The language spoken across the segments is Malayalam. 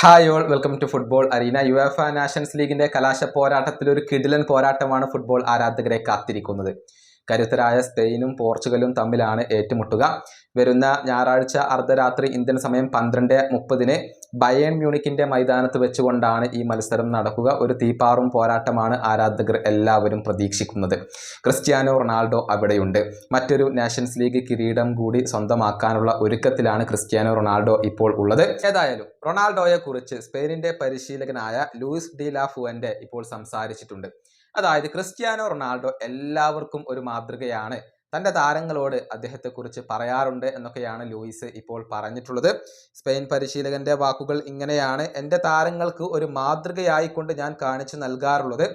Hi all welcome to football arena UEFA Nations ലീഗിന്റെ കലാശ പോരാട്ടത്തിൽ ഒരു കിടിലൻ പോരാട്ടമാണ് ഫുട്ബോൾ ആരാധകരെ കാത്തിരിക്കുന്നത്. കരുത്തരായ സ്പെയിനും പോർച്ചുഗലും തമ്മിലാണ് ഏറ്റുമുട്ടുക. വരുന്ന ഞായറാഴ്ച അർദ്ധരാത്രി ഇന്ത്യൻ സമയം പന്ത്രണ്ട് മുപ്പതിന് ബയേൺ മ്യൂണിക്കിന്റെ മൈതാനത്ത് വെച്ചുകൊണ്ടാണ് ഈ മത്സരം നടക്കുക. ഒരു തീപ്പാറും പോരാട്ടമാണ് ആരാധകർ എല്ലാവരും പ്രതീക്ഷിക്കുന്നത്. ക്രിസ്ത്യാനോ റൊണാൾഡോ അവിടെയുണ്ട്. മറ്റൊരു നാഷൻസ് ലീഗ് കിരീടം കൂടി സ്വന്തമാക്കാനുള്ള ഒരുക്കത്തിലാണ് ക്രിസ്ത്യാനോ റൊണാൾഡോ ഇപ്പോൾ ഉള്ളത്. ഏതായാലും റൊണാൾഡോയെ കുറിച്ച് സ്പെയിനിന്റെ പരിശീലകനായ ലൂയിസ് ഡി ലാ ഫുവന്റെ ഇപ്പോൾ സംസാരിച്ചിട്ടുണ്ട്. അതായത് ക്രിസ്ത്യാനോ റൊണാൾഡോ എല്ലാവർക്കും ഒരു മാതൃകയാണ്. തന്റെ താരങ്ങളോട് അദ്ദേഹത്തെക്കുറിച്ച് പറയാറുണ്ട് എന്നൊക്കെയാണ് ലൂയിസ് ഇപ്പോൾ പറഞ്ഞിട്ടുള്ളത്. സ്പെയിൻ പരിശീലകന്റെ വാക്കുകൾ ഇങ്ങനെയാണ്. എന്റെ താരങ്ങൾക്ക് ഒരു മാതൃകയായിക്കൊണ്ട് ഞാൻ കാണിച്ചു നൽകാറുള്ളത്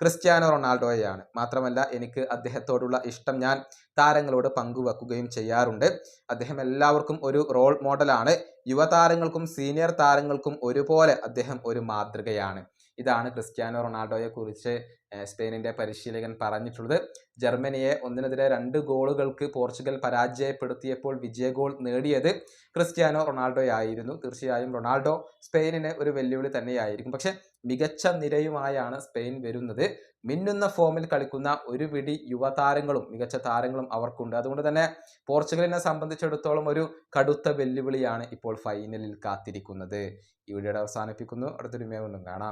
ക്രിസ്ത്യാനോ റൊണാൾഡോയെയാണ്. മാത്രമല്ല എനിക്ക് അദ്ദേഹത്തോടുള്ള ഇഷ്ടം ഞാൻ താരങ്ങളോട് പങ്കുവെക്കുകയും ചെയ്യാറുണ്ട്. അദ്ദേഹം എല്ലാവർക്കും ഒരു റോൾ മോഡലാണ്. യുവതാരങ്ങൾക്കും സീനിയർ താരങ്ങൾക്കും ഒരുപോലെ അദ്ദേഹം ഒരു മാതൃകയാണ്. ഇതാണ് ക്രിസ്ത്യാനോ റൊണാൾഡോയെ കുറിച്ച് സ്പെയിനിന്റെ പരിശീലകൻ പറഞ്ഞിട്ടുള്ളത്. ജർമ്മനിയെ ഒന്നിനെതിരെ രണ്ട് ഗോളുകൾക്ക് പോർച്ചുഗൽ പരാജയപ്പെടുത്തിയപ്പോൾ വിജയ ഗോൾ നേടിയത് ക്രിസ്ത്യാനോ റൊണാൾഡോ ആയിരുന്നു. തീർച്ചയായും റൊണാൾഡോ സ്പെയിനിന് ഒരു വെല്ലുവിളി തന്നെയായിരിക്കും. പക്ഷെ മികച്ച നിരയുമായാണ് സ്പെയിൻ വരുന്നത്. മിന്നുന്ന ഫോമിൽ കളിക്കുന്ന ഒരു പിടി യുവതാരങ്ങളും മികച്ച താരങ്ങളും അവർക്കുണ്ട്. അതുകൊണ്ട് തന്നെ പോർച്ചുഗലിനെ സംബന്ധിച്ചിടത്തോളം ഒരു കടുത്ത വെല്ലുവിളിയാണ് ഇപ്പോൾ ഫൈനലിൽ കാത്തിരിക്കുന്നത്. ഈ വീഡിയോയുടെ അവസാനിപ്പിക്കുന്നു. അടുത്തൊരു മേ കാണാം.